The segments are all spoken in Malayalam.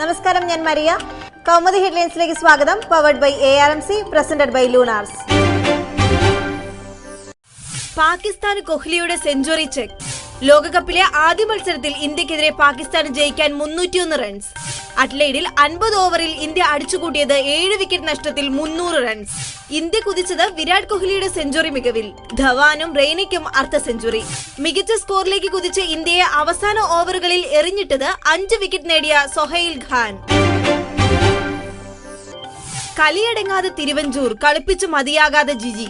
നമസ്കാരം ഞാൻ മരിയ. കൗമുദി ഹെഡ്ലൈൻസിലേക്ക് സ്വാഗതം. Powered by A R M C presented by Lunars Pakistan കൊഹ്ലിയുടെ century check ലോകകപ്പിലെ ആദ്യ മത്സരത്തിൽ ഇന്ത്യക്കെതിരെ പാകിസ്ഥാൻ ജയിക്കാൻ മുന്നൂറ്റിയൊന്ന് റൺസ് അഡ്ലൈഡിൽ അൻപത് ഓവറിൽ ഇന്ത്യ അടിച്ചുകൂട്ടിയത് ഏഴ് വിക്കറ്റ് നഷ്ടത്തിൽ മുന്നൂറ് റൺസ് ഇന്ത്യ കുതിച്ചത് വിരാട് കോഹ്ലിയുടെ സെഞ്ചുറി മികവിൽ. ധവാനും റെയ്നയ്ക്കും അർദ്ധ സെഞ്ചുറി മികച്ച സ്കോറിലേക്ക് കുതിച്ച് ഇന്ത്യയെ അവസാന ഓവറുകളിൽ എറിഞ്ഞിട്ടത് അഞ്ച് വിക്കറ്റ് നേടിയ സൊഹൈൽ ഖാൻ. കലിയടങ്ങാതെ തിരുവഞ്ചൂർ കളിപ്പിച്ച് മതിയാകാതെ ജിജി.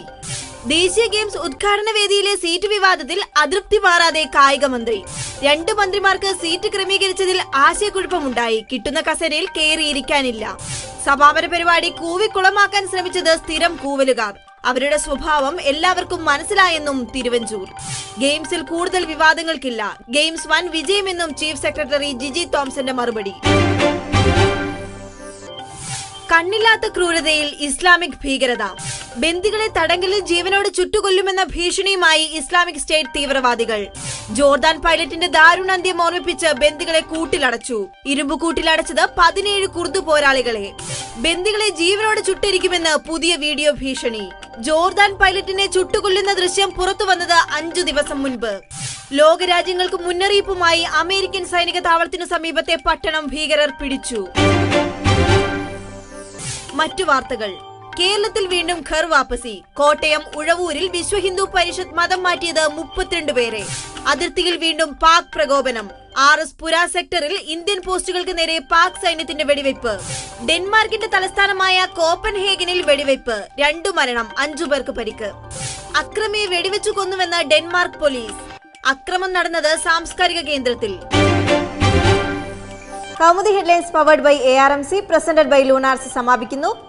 ദേശീയ ഗെയിംസ് ഉദ്ഘാടന വേദിയിലെ സീറ്റ് വിവാദത്തിൽ അതൃപ്തി മാറാതെ കായിക മന്ത്രി. രണ്ട് മന്ത്രിമാർക്ക് സീറ്റ് ക്രമീകരിച്ചതിൽ ആശയക്കുഴപ്പമുണ്ടായി. കിട്ടുന്ന കസേരയിൽ കയറിയിരിക്കാനില്ല. സമാപന പരിപാടി കൂവിക്കുളമാക്കാൻ ശ്രമിച്ചത് സ്ഥിരം കൂവലുകാർ. അവരുടെ സ്വഭാവം എല്ലാവർക്കും മനസ്സിലായെന്നും തിരുവഞ്ചൂർ. ഗെയിംസിൽ കൂടുതൽ വിവാദങ്ങൾക്കില്ല. ഗെയിംസ് വൻ വിജയമെന്നും ചീഫ് സെക്രട്ടറി ജിജി തോംസന്റെ മറുപടി. കണ്ണില്ലാത്ത ക്രൂരതയിൽ ഇസ്ലാമിക് ഭീകരത. ബന്ദികളെ തടങ്കലിൽ ജീവനോട് ചുട്ടുകൊല്ലുമെന്ന ഭീഷണിയുമായി ഇസ്ലാമിക് സ്റ്റേറ്റ് തീവ്രവാദികൾ. ജോർദാൻ പൈലറ്റിന്റെ ദാരുണാന്ത്യം ഓർമ്മിപ്പിച്ച് ബന്ദികളെ കൂട്ടിലടച്ചു. ഇരുമ്പ് കൂട്ടിലടച്ചത് പതിനേഴ് കുർദു പോരാളികളെ. ബന്ദികളെ ജീവനോട് ചുട്ടിരിക്കുമെന്ന് പുതിയ വീഡിയോ ഭീഷണി. ജോർദാൻ പൈലറ്റിനെ ചുട്ടുകൊല്ലുന്ന ദൃശ്യം പുറത്തു വന്നത് അഞ്ചു ദിവസം മുൻപ്. ലോകരാജ്യങ്ങൾക്ക് മുന്നറിയിപ്പുമായി അമേരിക്കൻ സൈനിക താവളത്തിനു സമീപത്തെ പട്ടണം ഭീകരർ പിടിച്ചു. മറ്റു വാർത്തകൾ. കേരളത്തിൽ വീണ്ടും ഖർ വാപ്പസി. കോട്ടയം ഉഴവൂരിൽ വിശ്വ ഹിന്ദു പരിഷത്ത് മതം മാറ്റിയത് മുപ്പത്തിരണ്ട് പേരെ. അതിർത്തിയിൽ വീണ്ടും പാക് പ്രകോപനം. ആർ എസ് പുര സെക്ടറിൽ ഇന്ത്യൻ പോസ്റ്റുകൾക്ക് നേരെ പാക് സൈന്യത്തിന്റെ വെടിവയ്പ്. ഡെൻമാർക്കിന്റെ തലസ്ഥാനമായ കോപ്പൻഹേഗനിൽ വെടിവയ്പ്. രണ്ടു മരണം അഞ്ചു പേർക്ക് പരിക്ക്. അക്രമിയെ വെടിവെച്ചു കൊന്നുവെന്ന് ഡെൻമാർക്ക് പോലീസ്. അക്രമം നടന്നത് സാംസ്കാരിക കേന്ദ്രത്തിൽ. Kaumudi headlines powered by A R M C presented by Lunars സമാപിക്കുന്നു.